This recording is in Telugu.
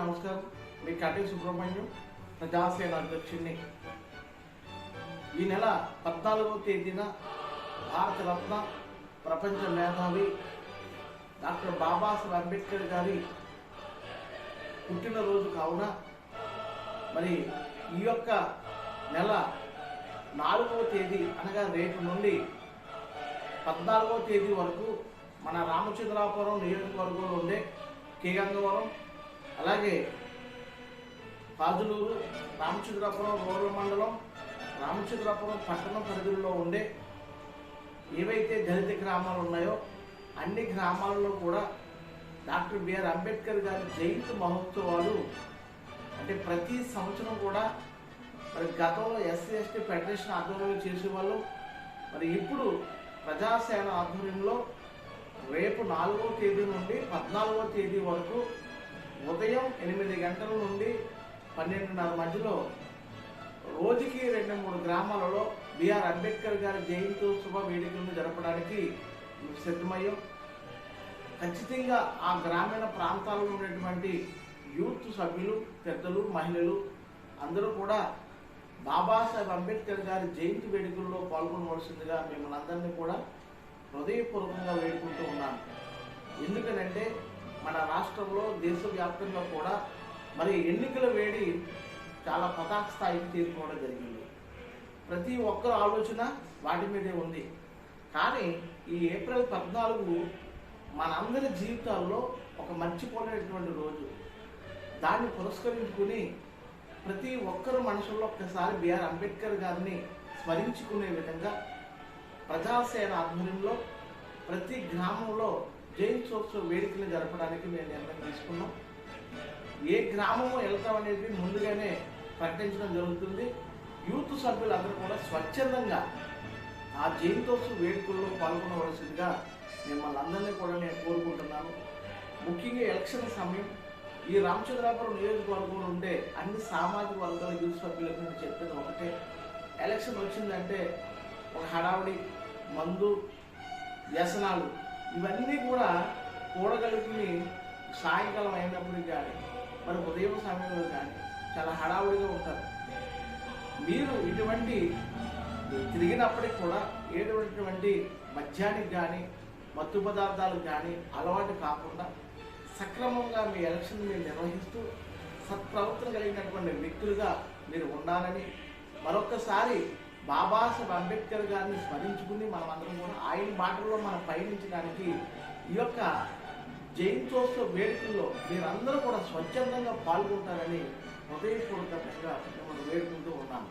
నమస్కారం. మీ కటి సుబ్రహ్మణ్యం ప్రజాసేన అధ్యక్షుడిని ఈ నెల పద్నాలుగవ తేదీన భారతరత్న ప్రపంచ మేధావి డాక్టర్ బాబాసాహెబ్ అంబేద్కర్ గారి పుట్టినరోజు కావున మరి ఈ యొక్క నెల నాలుగవ తేదీ అనగా రేపు నుండి పద్నాలుగవ తేదీ వరకు మన రామచంద్రాపురం నియోజకవర్గంలో ఉండే కేగంగవరం అలాగే పాదులూరు రామచంద్రాపురం రూరల్ మండలం రామచంద్రాపురం పట్టణం పరిధిలో ఉండే ఏవైతే దళిత గ్రామాలు ఉన్నాయో అన్ని గ్రామాలలో కూడా డాక్టర్ బిఆర్ అంబేద్కర్ గారి జయంతి మహోత్సవాలు అంటే ప్రతి సంవత్సరం కూడా మరి గతంలో ఎస్సీ ఎస్టీ ఫెడరేషన్ ఆధ్వర్యంలో చేసేవాళ్ళు. మరి ఇప్పుడు ప్రజాసేన ఆధ్వర్యంలో రేపు నాలుగవ తేదీ నుండి పద్నాలుగవ తేదీ వరకు ఉదయం ఎనిమిది గంటల నుండి పన్నెండున్నర మధ్యలో రోజుకి రెండు మూడు గ్రామాలలో బిఆర్ అంబేద్కర్ గారి జయంత్యోత్సవ వేడుకలను జరపడానికి సిద్ధమయ్యాం. ఖచ్చితంగా ఆ గ్రామీణ ప్రాంతాల్లో ఉన్నటువంటి యూత్ సభ్యులు పెద్దలు మహిళలు అందరూ కూడా బాబాసాహెబ్ అంబేద్కర్ గారి జయంతి వేడుకల్లో పాల్గొనవలసిందిగా మిమ్మల్ని అందరినీ కూడా హృదయపూర్వకంగా వేడుకుంటూ ఉన్నాను. ఎందుకనంటే మన రాష్ట్రంలో దేశవ్యాప్తంగా కూడా మరి ఎన్నికల వేడి చాలా పతాక స్థాయికి చేరుకోవడం జరిగింది. ప్రతి ఒక్కరు ఆలోచన వాటి మీదే ఉంది. కానీ ఈ ఏప్రిల్ పద్నాలుగు మనందరి జీవితాల్లో ఒక మర్చిపోలేనటువంటి రోజు. దాన్ని పురస్కరించుకుని ప్రతి ఒక్కరు మనుషుల్లో ఒక్కసారి బిఆర్ అంబేద్కర్ గారిని స్మరించుకునే విధంగా ప్రజాసేన ఆధ్వర్యంలో ప్రతి గ్రామంలో జయంత్యోత్సవ వేడుకలు జరపడానికి మేము నిర్ణయం తీసుకున్నాం. ఏ గ్రామము వెళ్తాం అనేది ముందుగానే ప్రకటించడం జరుగుతుంది. యూత్ సభ్యులందరూ కూడా స్వచ్ఛందంగా ఆ జయంతోత్సవ వేడుకల్లో పాల్గొనవలసిందిగా మిమ్మల్ని అందరినీ కూడా నేను కోరుకుంటున్నాను. ముఖ్యంగా ఎలక్షన్ సమయం ఈ రామచంద్రాపురం నియోజకవర్గంలో ఉండే అన్ని సామాజిక వర్గాల యూత్ సభ్యులకు నేను చెప్పేది ఒకటే. ఎలక్షన్ వచ్చిందంటే ఒక హడావుడి మందు వ్యసనాలు ఇవన్నీ కూడా కూడగలుపుని సాయంకాలం అయినప్పుడు కానీ మరి ఉదయం సమయంలో కానీ చాలా హడావుడిగా ఉంటారు. మీరు ఇటువంటి తిరిగినప్పటికి కూడా ఏటువంటి మద్యానికి కానీ మత్తు పదార్థాలకు కానీ అలవాటు కాకుండా సక్రమంగా మీ ఎలక్షన్ మీరు నిర్వహిస్తూ సత్ప్రవర్తన కలిగినటువంటి వ్యక్తులుగా మీరు ఉండాలని మరొకసారి బాబాసాహెబ్ అంబేద్కర్ గారిని స్మరించుకుని మనం అందరం కూడా ఆయన మాటల్లో మనం పయనించడానికి ఈ యొక్క జయంతోత్సవ వేడుకల్లో మీరందరూ కూడా స్వచ్ఛందంగా పాల్గొంటారని హృదయపూర్వకంగా మనం వేడుకుంటూ ఉన్నాము